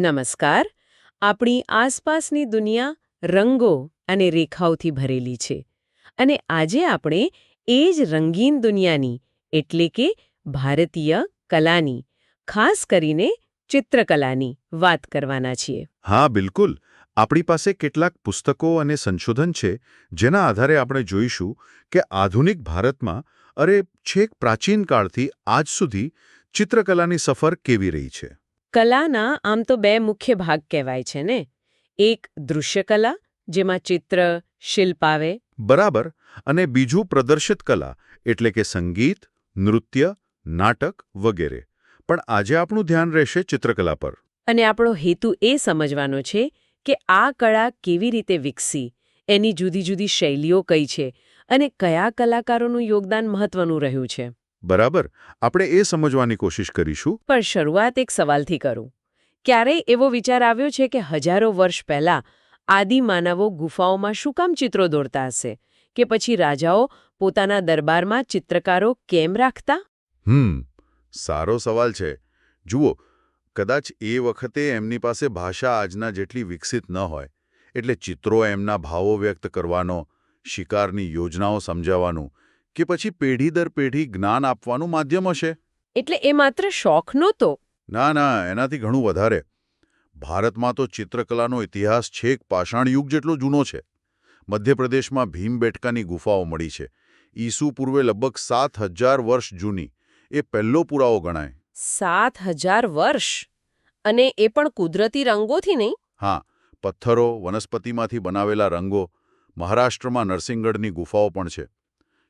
નમસ્કાર. આપણી આસપાસની દુનિયા રંગો અને રેખાઓથી ભરેલી છે અને આજે આપણે એ જ રંગીન દુનિયાની, એટલે કે ભારતીય કલાની, ખાસ કરીને ચિત્રકલાની વાત કરવાના છીએ. હા, બિલકુલ. આપણી પાસે કેટલાક પુસ્તકો અને સંશોધન છે, જેના આધારે આપણે જોઈશું કે આધુનિક ભારતમાં, અરે છેક પ્રાચીન કાળથી આજ સુધી ચિત્રકલાની સફર કેવી રહી છે. કલાના આમ તો બે મુખ્ય ભાગ કહેવાય છે ને. એક દૃશ્યકલા જેમાં ચિત્ર શિલ્પ આવે. બરાબર અને બીજું પ્રદર્શિત કલા એટલે કે સંગીત નૃત્ય નાટક વગેરે. પણ આજે આપણું ધ્યાન રહેશે ચિત્રકલા પર. અને આપણો હેતુ એ સમજવાનો છે કે આ કળા કેવી રીતે વિકસી એની જુદી જુદી શૈલીઓ કઈ છે અને કયા કલાકારોનું યોગદાન મહત્વનું રહ્યું છે. બરાબર? આપણે એ સમજવાની કોશિશ કરીશું. પણ શરૂઆત એક સવાલથી કરું. ક્યારેય એવો વિચાર આવ્યો છે કે હજારો વર્ષ પહેલા આદિમાનવો ગુફાઓમાં શું કામ ચિત્રો દોરતા હશે? કે પછી રાજાઓ પોતાના દરબારમાં ચિત્રકારો કેમ રાખતા? હમ સારો સવાલ છે. જુઓ કદાચ એ વખતે એમની પાસે ભાષા આજના જેટલી વિકસિત ન હોય એટલે ચિત્રો એમના ભાવો વ્યક્ત કરવાનો શિકારની યોજનાઓ સમજાવવાનું કે પછી પેઢી દર પેઢી જ્ઞાન આપવાનું માધ્યમ હશે? એટલે એ માત્ર શોખ નહોતો? ના ના એનાથી ઘણું વધારે. ભારતમાં તો ચિત્રકલાનો ઇતિહાસ છેક પાષાણ યુગ જેટલો જૂનો છે. મધ્યપ્રદેશમાં ભીમબેટકાની ગુફાઓ મળી છે. ઈસુ પૂર્વે લગભગ સાત હજાર વર્ષ જૂની. એ પહેલો પુરાવો ગણાય. સાત હજાર વર્ષ? અને એ પણ કુદરતી રંગોથી નહીં? હા પથ્થરો વનસ્પતિમાંથી બનાવેલા રંગો મહારાષ્ટ્રમાં નરસિંહગઢની ગુફાઓ પણ છે.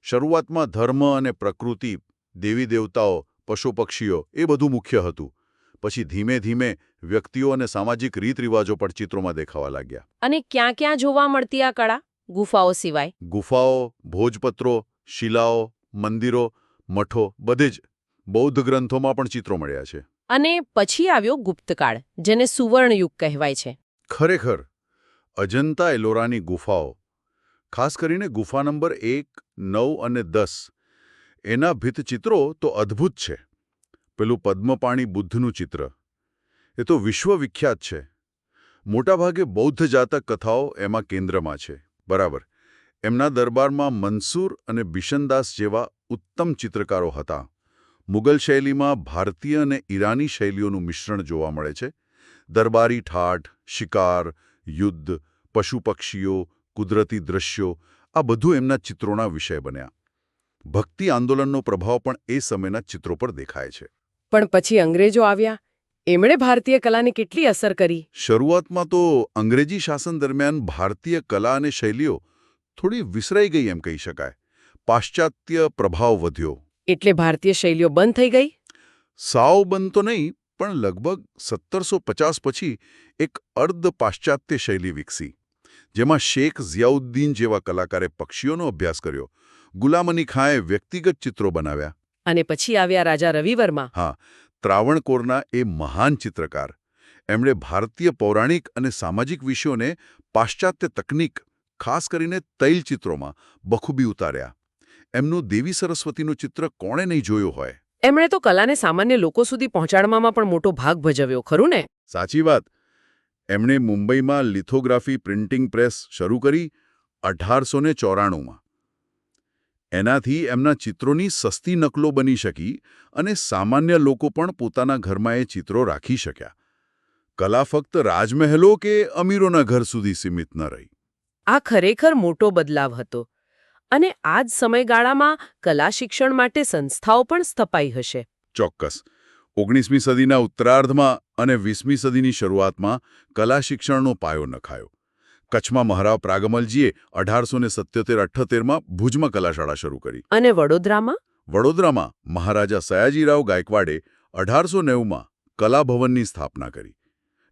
શરૂઆતમાં ધર્મ અને પ્રકૃતિ દેવી દેવતાઓ પશુ પક્ષીઓ એ બધું મુખ્ય હતું. પછી ધીમે ધીમે વ્યક્તિઓ અને સામાજિક રીતરિવાજો પણ ચિત્રોમાં દેખાવા લાગ્યા. અને ક્યાં ક્યાં જોવા મળતી આ કળા? ગુફાઓ સિવાય. ગુફાઓ ભોજપત્રો શિલાઓ મંદિરો મઠો બધે જ બૌદ્ધ ગ્રંથોમાં પણ ચિત્રો મળ્યા છે. અને પછી આવ્યો ગુપ્તકાળ જેને સુવર્ણયુગ કહેવાય છે. ખરેખર અજંતા એલોરાની ગુફાઓ ખાસ કરીને ગુફા નંબર એક નવ અને દસ. એના ભીતચિત્રો તો અદ્ભુત છે. પેલું પદ્મપાણી બુદ્ધનું ચિત્ર. એ તો વિશ્વવિખ્યાત છે. મોટાભાગે બૌદ્ધ જાતક કથાઓ એમાં કેન્દ્રમાં છે. બરાબર. એમના દરબારમાં મનસૂર અને બિશનદાસ જેવા ઉત્તમ ચિત્રકારો હતા. મુગલ શૈલીમાં ભારતીય અને ઈરાની શૈલીઓનું મિશ્રણ જોવા મળે છે. દરબારી ઠાઠ, શિકાર, યુદ્ધ, પશુ પક્ષીઓ, કુદરતી દ્રશ્યો આ બધું એમના ચિત્રોના વિષય બન્યા. ભક્તિ આંદોલનનો પ્રભાવ પણ એ સમયના ચિત્રો પર દેખાય છે. પણ પછી અંગ્રેજો આવ્યા. એમણે ભારતીય કલાને કેટલી અસર કરી? શરૂઆતમાં તો અંગ્રેજી શાસન દરમિયાન ભારતીય કલા અને શૈલીઓ થોડી વિસરાઈ ગઈ એમ કહી શકાય. પાશ્ચાત્ય પ્રભાવ વધ્યો. એટલે ભારતીય શૈલીઓ બંધ થઈ ગઈ? સાવ બંધ તો નહીં પણ લગભગ સત્તરસો પચાસ પછી એક અર્ધ પાશ્ચાત્ય શૈલી વિકસી. જેમાં શેખ ઝિયાઉદ્દીન જેવા કલાકારે પક્ષીઓનો અભ્યાસ કર્યો. ગુલામની ખાંએ વ્યક્તિગત ચિત્રો બનાવ્યા. અને પછી આવ્યા રાજા રવિવર્મા. હા ત્રાવણકોરના એ મહાન ચિત્રકાર. એમણે ભારતીય પૌરાણિક અને સામાજિક વિષયોને પાશ્ચાત્ય તકનીક ખાસ કરીને તૈલ ચિત્રોમાં બખૂબી ઉતાર્યા. એમનું દેવી સરસ્વતીનું ચિત્ર કોણે નહીં જોયું હોય? એમણે તો કલાને સામાન્ય લોકો સુધી પહોંચાડવામાં પણ મોટો ભાગ ભજવ્યો ખરું ને? સાચી વાત. એમણે મુંબઈમાં લિથોગ્રાફી પ્રિન્ટિંગ પ્રેસ શરૂ કરી અઢારસો ને ચોરાણુંમાં. એનાથી એમના ચિત્રોની સસ્તી નકલો બની શકી અને સામાન્ય લોકો પણ પોતાના ઘરમાં એ ચિત્રો રાખી શક્યા. કલા ફક્ત રાજમહેલો કે અમીરોના ઘર સુધી સીમિત ન રહી. આ ખરેખર મોટો બદલાવ હતો અને આ જ સમયગાળામાં કલા શિક્ષણ માટે સંસ્થાઓ પણ સ્થપાઈ હશે. ચોક્કસ. ઓગણીસમી સદીના ઉત્તરાર્ધમાં અને વીસમી સદીની શરૂઆતમાં કલા શિક્ષણનો પાયો નખાયો. કચ્છમાં મહારાવ પ્રાગમલજીએ અઢારસો ને સત્યોતેર અઠ્ઠોતેરમાં ભુજમાં કલાશાળા શરૂ કરી. અને વડોદરામાં? વડોદરામાં મહારાજા સયાજીરાવ ગાયકવાડે અઢારસો નેવુંમાં કલાભવનની સ્થાપના કરી.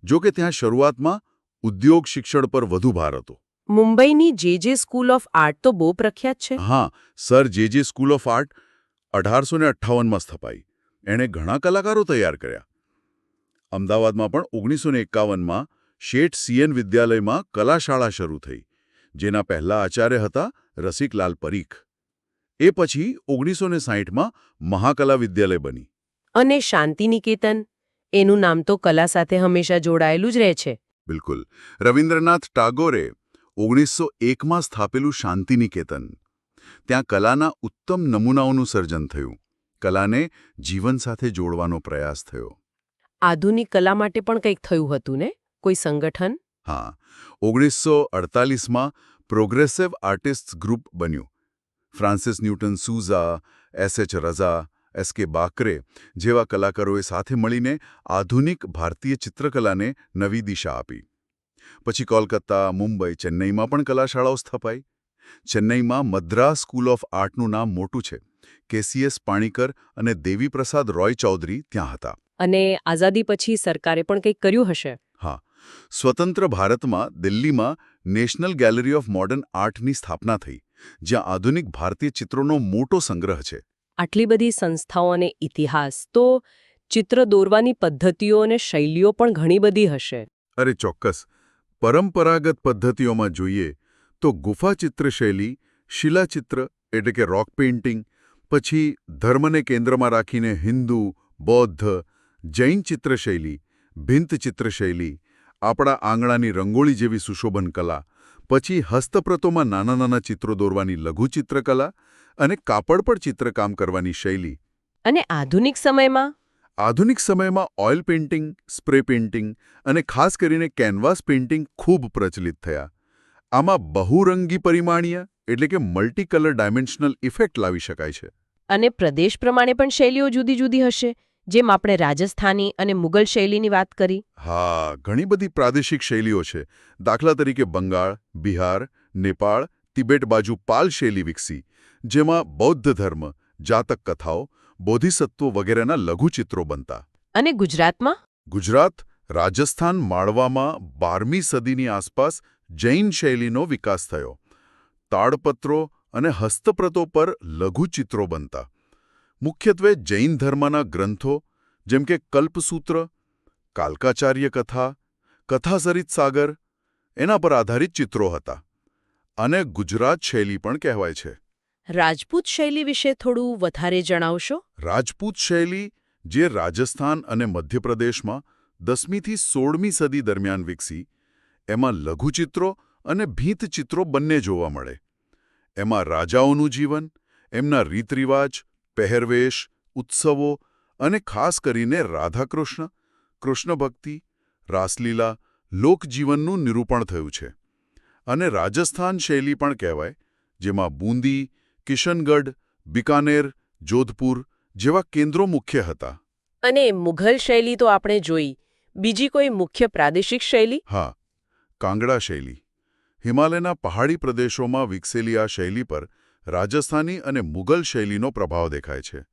જો કે ત્યાં શરૂઆતમાં ઉદ્યોગ શિક્ષણ પર વધુ ભાર હતો. મુંબઈની જે જે સ્કૂલ ઓફ આર્ટ તો બહુ પ્રખ્યાત છે. હા સર જે જે સ્કૂલ ઓફ આર્ટ અઢારસો ને અઠ્ઠાવનમાં સ્થપાઈ. એણે ઘણા કલાકારો તૈયાર કર્યા. અમદાવાદમાં પણ ઓગણીસો ને એકાવનમાં શેઠ સીએન વિદ્યાલયમાં કલાશાળા શરૂ થઈ જેના પહેલા આચાર્ય હતા રસિકલાલ પરીખ. એ પછી ઓગણીસો ને સાહીઠમાં મહાકલા વિદ્યાલય બની. અને શાંતિનિકેતન એનું નામ તો કલા સાથે હંમેશા જોડાયેલું જ રહે છે. બિલકુલ. રવિન્દ્રનાથ ટાગોરે ઓગણીસો એકમાં સ્થાપેલું શાંતિનિકેતન. ત્યાં કલાના ઉત્તમ નમૂનાઓનું સર્જન થયું. કલાને જીવન સાથે જોડવાનો પ્રયાસ થયો. આધુનિક કલા માટે પણ કંઈક થયું હતું ને? કોઈ સંગઠન? હા. ઓગણીસો અડતાલીસમાં પ્રોગ્રેસિવ આર્ટિસ્ટ ગ્રુપ બન્યું. Francis Newton Souza S H Raza S K Bakre જેવા કલાકારોએ સાથે મળીને આધુનિક ભારતીય ચિત્રકલાને નવી દિશા આપી. પછી કોલકાતા મુંબઈ ચેન્નઈમાં પણ કલાશાળાઓ સ્થપાઈ. ચેન્નઈમાં મદ્રાસ સ્કૂલ ઓફ આર્ટનું નામ મોટું છે. કેસીએસ પાણીકર અને દેવીપ્રસાદ રોય ચૌધરી ત્યાં હતા. અને આઝાદી પછી સરકારે પણ કંઈક કર્યું હશે? હા. સ્વતંત્ર ભારતમાં દિલ્હીમાં નેશનલ ગેલેરી ઓફ મોડર્ન આર્ટની સ્થાપના થઈ જ્યાં આધુનિક ભારતીય ચિત્રોનો મોટો સંગ્રહ છે. આટલી બધી સંસ્થાઓ અને ઇતિહાસ તો ચિત્ર દોરવાની પદ્ધતિઓ અને શૈલીઓ પણ ઘણી બધી હશે. અરે ચોક્કસ. પરંપરાગત પદ્ધતિઓમાં જોઈએ તો ગુફા ચિત્રશૈલી શિલાચિત્ર એટલે કે રોક પેઇન્ટિંગ પછી ધર્મને કેન્દ્રમાં રાખીને હિન્દુ બૌદ્ધ જૈન ચિત્રશૈલી ભિંત ચિત્રશૈલી આપણા આંગણાની રંગોળી જેવી સુશોભન કલા પછી હસ્તપ્રતોમાં નાના નાના ચિત્રો દોરવાની લઘુ ચિત્રકલા અને કાપડ પર ચિત્રકામ કરવાની શૈલી. અને આધુનિક સમયમાં? આધુનિક સમયમાં ઓઇલ પેઇન્ટિંગ સ્પ્રે પેઇન્ટિંગ અને ખાસ કરીને કેનવાસ પેઇન્ટિંગ ખૂબ પ્રચલિત થયા. આમાં બહુરંગી પરિમાણીય એટલે કે મલ્ટી કલર ડાયમેન્શનલ ઇફેક્ટ લાવી શકાય છે. અને પ્રદેશ પ્રમાણે પણ શૈલીઓ જુદી જુદી હશે જેમ આપણે રાજસ્થાની અને મુગલ શૈલીની વાત કરી. હા ઘણી બધી પ્રાદેશિક શૈલીઓ છે. દાખલા તરીકે બંગાળ બિહાર નેપાળ તિબેટ બાજુ પાલ શૈલી વિકસી જેમાં બૌદ્ધ ધર્મ જાતક કથાઓ બોધિસત્વો વગેરેના લઘુચિત્રો બનતા. અને ગુજરાતમાં? ગુજરાત રાજસ્થાન માળવામાં બારમી સદીની આસપાસ જૈન શૈલીનો વિકાસ થયો. તાડપત્રો અને હસ્તપ્રતો પર લઘુચિત્રો બનતા. મુખ્યત્વે જૈન ધર્મના ગ્રંથો જેમ કે કલ્પસૂત્ર કાલકાચાર્ય કથા કથાસરિત સાગર એના પર આધારિત ચિત્રો હતા. અને ગુજરાત શૈલી પણ કહેવાય છે. રાજપૂત શૈલી વિશે થોડું વધારે જણાવશો? રાજપૂત શૈલી જે રાજસ્થાન અને મધ્યપ્રદેશમાં દસમીથી સોળમી સદી દરમિયાન વિકસી એમાં લઘુચિત્રો અને ભીંતચિત્રો બંને જોવા મળે. એમાં રાજાઓનું જીવન એમના રીતરિવાજ પહેરવેશ ઉત્સવો અને ખાસ કરીને રાધાકૃષ્ણ કૃષ્ણભક્તિ રાસલીલા લોકજીવનનું નિરૂપણ થયું છે. અને રાજસ્થાન શૈલી પણ કહેવાય જેમાં બૂંદી કિશનગઢ બિકાનેર જોધપુર જેવા કેન્દ્રો મુખ્ય હતા. અને મુઘલ શૈલી તો આપણે જોઈ. બીજી કોઈ મુખ્ય પ્રાદેશિક શૈલી? હા કાંગડા શૈલી. હિમાલયના પહાડી પ્રદેશોમાં વિકસેલી આ શૈલી પર રાજસ્થાની અને મુગલ શૈલીનો પ્રભાવ દેખાય છે.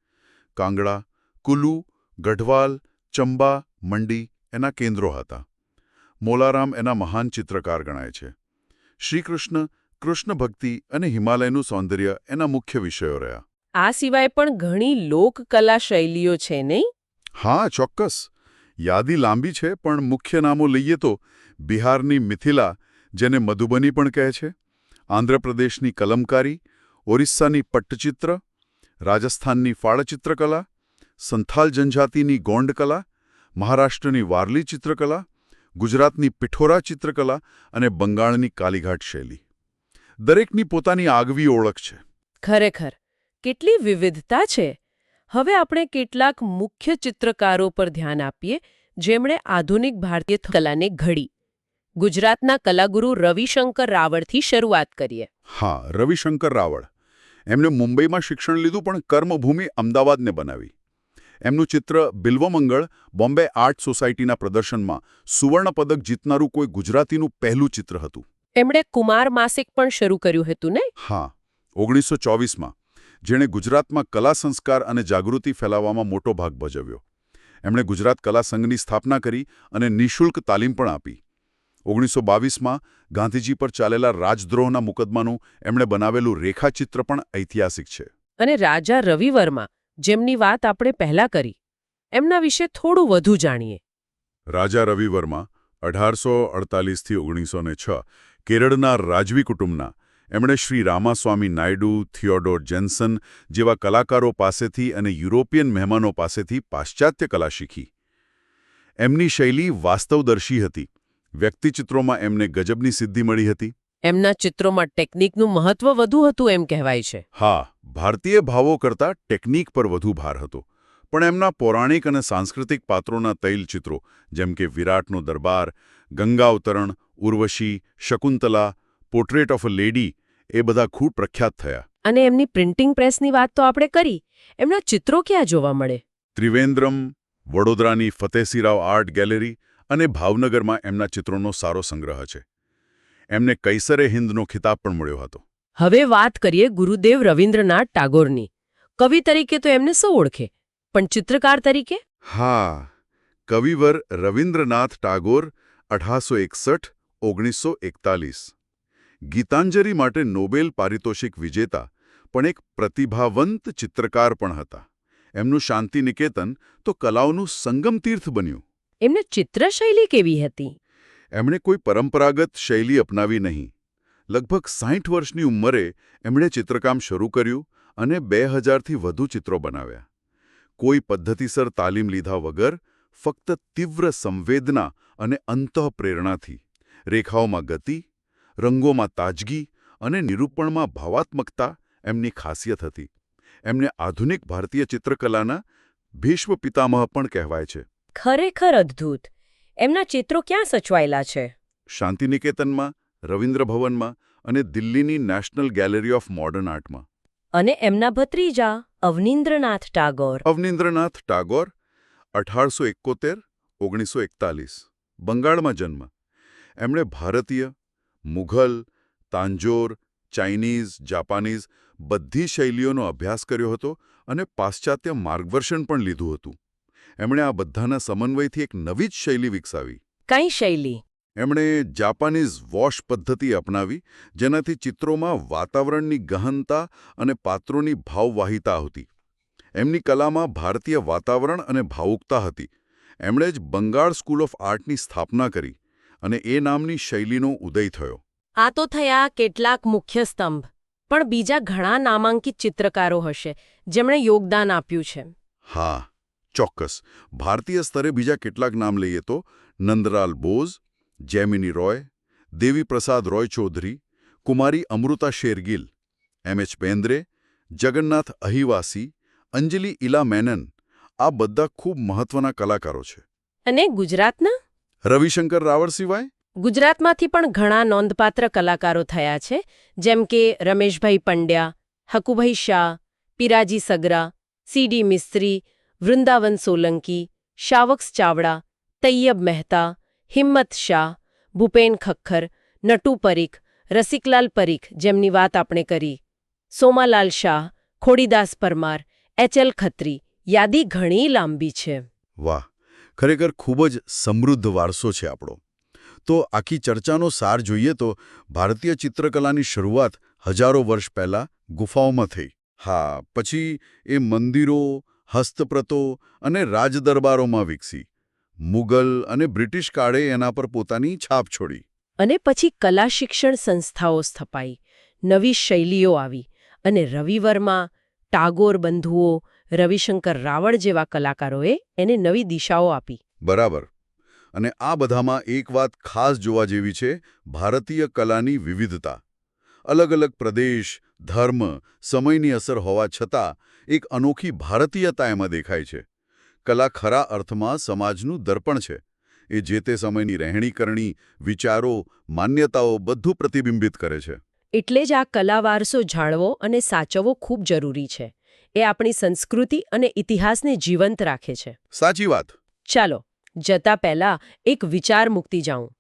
કાંગડા કુલુ ગઢવાલ ચંબા મંડી એના કેન્દ્રો હતા. મોલારામ એના મહાન ચિત્રકાર ગણાય છે. શ્રીકૃષ્ણ કૃષ્ણ ભક્તિ અને હિમાલયનું સૌંદર્ય એના મુખ્ય વિષયો રહ્યા. આ સિવાય પણ ઘણી લોકકલા શૈલીઓ છે નહીં? હા ચોક્કસ. યાદી લાંબી છે પણ મુખ્ય નામો લઈએ તો બિહારની મિથિલા જેને મધુબની પણ કહે છે. આંધ્રપ્રદેશની કલમકારી, ઓરિસ્સાની પટ્ટચિત્ર, રાજસ્થાનની ફાળચિત્રકલા, સંથાલ જનજાતિની ગોંડકલા, મહારાષ્ટ્રની વારલી ચિત્રકલા, ગુજરાતની પિઠોરા ચિત્રકલા અને બંગાળની કાલીઘાટ શૈલી. દરેકની પોતાની આગવી ઓળખ છે. ખરેખર, કેટલી વિવિધતા છે. હવે આપણે કેટલાક મુખ્ય ચિત્રકારો પર ધ્યાન આપીએ, જેમણે આધુનિક ભારતીય કલાને ઘડી. ગુજરાતના કલાગુરુ રવિશંકર રાવળથી શરૂઆત કરીએ. હા રવિશંકર રાવળ. એમણે મુંબઈમાં શિક્ષણ લીધું પણ કર્મભૂમિ અમદાવાદને બનાવી. એમનું ચિત્ર બિલ્વમંગળ બોમ્બે આર્ટ સોસાયટીના પ્રદર્શનમાં સુવર્ણપદક જીતનારું કોઈ ગુજરાતીનું પહેલું ચિત્ર હતું. એમણે કુમાર માસિક પણ શરૂ કર્યું હતું ને? હા ઓગણીસો ચોવીસમાં જેણે ગુજરાતમાં કલા સંસ્કાર અને જાગૃતિ ફેલાવવામાં મોટો ભાગ ભજવ્યો. એમણે ગુજરાત કલા સંઘની સ્થાપના કરી અને નિઃશુલ્ક તાલીમ પણ આપી. ઓગણીસો બાવીસમાં ગાંધીજી પર ચાલેલા રાજદ્રોહના મુકદ્દમાનું એમણે બનાવેલું રેખાચિત્ર પણ ઐતિહાસિક છે. અને રાજા રવિવર્મા જેમની વાત આપણે પહેલા કરી એમના વિશે થોડું વધુ જાણીએ. રાજા રવિવર્મા અઢારસો અડતાલીસથી ઓગણીસો છ કેરળના રાજવી કુટુંબના એમણે શ્રી રામાસ્વામી નાયડુ થિયોડોર જેન્સન જેવા કલાકારો પાસેથી અને યુરોપિયન મહેમાનો પાસેથી પાશ્ચાત્ય કલા શીખી. એમની શૈલી વાસ્તવદર્શી હતી. વ્યક્તિચિત્રોમાં એમને ગજબની સિદ્ધિ મળી હતી? એમના ચિત્રોમાં ટેકનિકનું મહત્વ વધુ હતું એમ કહેવાય છે. હા ભારતીય ભાવો કરતાં ટેકનિક પર વધુ ભાર હતો. પણ એમના પૌરાણિક અને સાંસ્કૃતિક પાત્રોના તૈલચિત્રો જેમ કે વિરાટનો દરબાર ગંગા અવતરણ Urvashi Shakuntala portrait of a lady એ બધા ખૂબ પ્રખ્યાત થયા. અને એમની પ્રિન્ટિંગ પ્રેસની વાત તો આપણે કરી. એમના ચિત્રો ક્યાં જોવા મળે? ત્રિવેન્દ્રમ વડોદરાની ફતેસીરાવ આર્ટ ગેલેરી અને ભાવનગરમાં એમના ચિત્રોનો સારો સંગ્રહ છે. એમને કૈસરે હિન્દનો ખિતાબ પણ મળ્યો હતો. હવે વાત કરીએ ગુરુદેવ રવિન્દ્રનાથ ટાગોરની. કવિ તરીકે તો એમને સૌ ઓળખે પણ ચિત્રકાર તરીકે? હા કવિવર રવિન્દ્રનાથ ટાગોર અઢારસો એકસઠ ઓગણીસો એકતાલીસ. ગીતાંજલિ માટે નોબેલ પારિતોષિક વિજેતા પણ એક પ્રતિભાવંત ચિત્રકાર પણ હતા. એમનું શાંતિ નિકેતન તો કલાઓનું સંગમ તીર્થ બન્યું. એમને ચિત્રશૈલી કેવી હતી? એમણે કોઈ પરંપરાગત શૈલી અપનાવી નહીં. લગભગ સાઠ વર્ષની ઉંમરે એમણે ચિત્રકામ શરૂ કર્યું અને બે હજારથી વધુ ચિત્રો બનાવ્યા. કોઈ પદ્ધતિસર તાલીમ લીધા વગર ફક્ત તીવ્ર સંવેદના અને અંતઃપ્રેરણાથી, રેખાઓમાં ગતિ, રંગોમાં તાજગી અને નિરૂપણમાં ભાવાત્મકતા એમની ખાસિયત હતી. એમને આધુનિક ભારતીય ચિત્રકલાના ભીષ્મ પિતામહ પણ કહેવાય છે. ખરેખર અદ્ભુત. એમના ચિત્રો ક્યાં સચવાયેલા છે? શાંતિનિકેતનમાં રવિન્દ્ર ભવનમાં અને દિલ્હીની નેશનલ ગેલેરી ઓફ મોડર્ન આર્ટમાં. અને એમના ભત્રીજા અવનીન્દ્રનાથ ટાગોર. અવનીન્દ્રનાથ ટાગોર અઢારસો એકોતેર ઓગણીસો એકતાલીસ બંગાળમાં જન્મ. એમણે ભારતીય મુઘલ તાંજોર ચાઇનીઝ જાપાનીઝ બધી શૈલીઓનો અભ્યાસ કર્યો હતો અને પાશ્ચાત્ય માર્ગદર્શન પણ લીધું હતું. એમણે આ બધાના સમન્વયથી એક નવી જ શૈલી વિકસાવી. કઈ શૈલી? એમણે જાપાનીઝ વોશ પદ્ધતિ અપનાવી જેનાથી ચિત્રોમાં વાતાવરણની ગહનતા અને પાત્રોની ભાવવાહિતા હતી એમની કલામાં ભારતીય વાતાવરણ અને ભાવુકતા હતી. એમણે જ બંગાળ સ્કૂલ ઓફ આર્ટની સ્થાપના કરી અને એ નામની શૈલીનો ઉદય થયો. આ તો થયા કેટલાક મુખ્ય સ્તંભ પણ બીજા ઘણા નામાંકિત ચિત્રકારો હશે જેમણે યોગદાન આપ્યું છે. હા ચોક્કસ. ભારતીય સ્તરે બીજા કેટલાક નામ લઈએ તો નંદલાલ બોઝ જેમિની રોય દેવી પ્રસાદ રોય ચૌધરી કુમારી અમૃતા શેરગિલ એમ એચ બેન્દ્રે જગન્નાથ અહિવાસી અંજલિ ઇલા મેનન આ બધા ખૂબ મહત્વના કલાકારો છે. અને ગુજરાતના? રવિશંકર રાવળ સિવાય? ગુજરાતમાંથી પણ ઘણા નોંધપાત્ર કલાકારો થયા છે જેમ કે રમેશભાઈ પંડ્યા હકુભાઈ શાહ પિરાજી સગરા સીડી મિસ્ત્રી વૃંદાવન સોલંકી શાવક્સ ચાવડા, તૈયબ મહેતા, હિંમત શાહ, ભૂપેન ખખ્ખર નટુ પરીખ, રસિકલાલ પરીખ જેમની વાત આપણે કરી. સોમાલાલ શાહ, ખોડીદાસ પરમાર એચએલ ખત્રી, યાદી ઘણી લાંબી છે. વાહ, ખરેખર ખૂબ જ સમૃદ્ધ વારસો છે આપણો. તો આખી ચર્ચાનો સાર જોઈએ તો ભારતીય ચિત્રકલાની શરૂઆત હજારો વર્ષ પહેલાં ગુફાઓમાં થઈ. હા, પછી એ મંદિરો હસ્તપ્રતો અને રાજદરબારોમાં વિકસી. મુગલ અને બ્રિટિશ કાળે એના પર પોતાની છાપ છોડી. અને પછી કલા શિક્ષણ સંસ્થાઓ સ્થપાઈ. નવી શૈલીઓ આવી અને રવિવર્મા ટાગોર બંધુઓ રવિશંકર રાવળ જેવા કલાકારોએ એને નવી દિશાઓ આપી. બરાબર. અને આ બધામાં એક વાત ખાસ જોવા જેવી છે ભારતીય કલાની વિવિધતા. અલગ અલગ પ્રદેશ ધર્મ સમયની અસર હોવા છતાં એક અનોખી ભારતીયતા એમાં દેખાય છે. કલા ખરા અર્થમાં સમાજનું દર્પણ છે. એ જે તે સમયની રહેણીકરણી વિચારો માન્યતાઓ બધું પ્રતિબિંબિત કરે છે. એટલે જ આ કલા વારસો જાળવો અને સાચવવો ખૂબ જરૂરી છે. એ આપણી સંસ્કૃતિ અને ઇતિહાસને જીવંત રાખે છે. સાચી વાત. ચાલો જતા પહેલા એક વિચાર મૂકતી જાઉં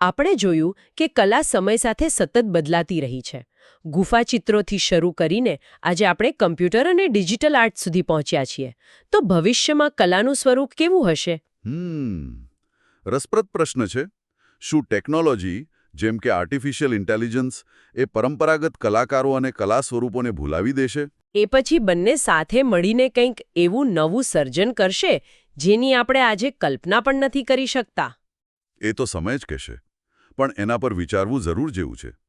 આપણે જોયું કે કલા સમય સાથે સતત બદલાતી રહી છે. ગુફા ચિત્રોથી શરૂ કરીને આજે આપણે કમ્પ્યુટર અને ડિજિટલ આર્ટ સુધી પહોંચ્યા છીએ. તો ભવિષ્યમાં કલાનું સ્વરૂપ કેવું હશે? હમ રસપ્રદ પ્રશ્ન છે. શું ટેકનોલોજી જેમ કે આર્ટિફિશિયલ ઇન્ટેલિજન્સ એ પરંપરાગત કલાકારો અને કલા સ્વરૂપોને ભૂલાવી દેશે? એ પછી બંને સાથે મળીને કંઈક એવું નવું સર્જન કરશે જેની આપણે આજે કલ્પના પણ નથી કરી શકતા. એ તો સમય જ કહેશે. પણ એના પર વિચારવું જરૂર જેવું છે.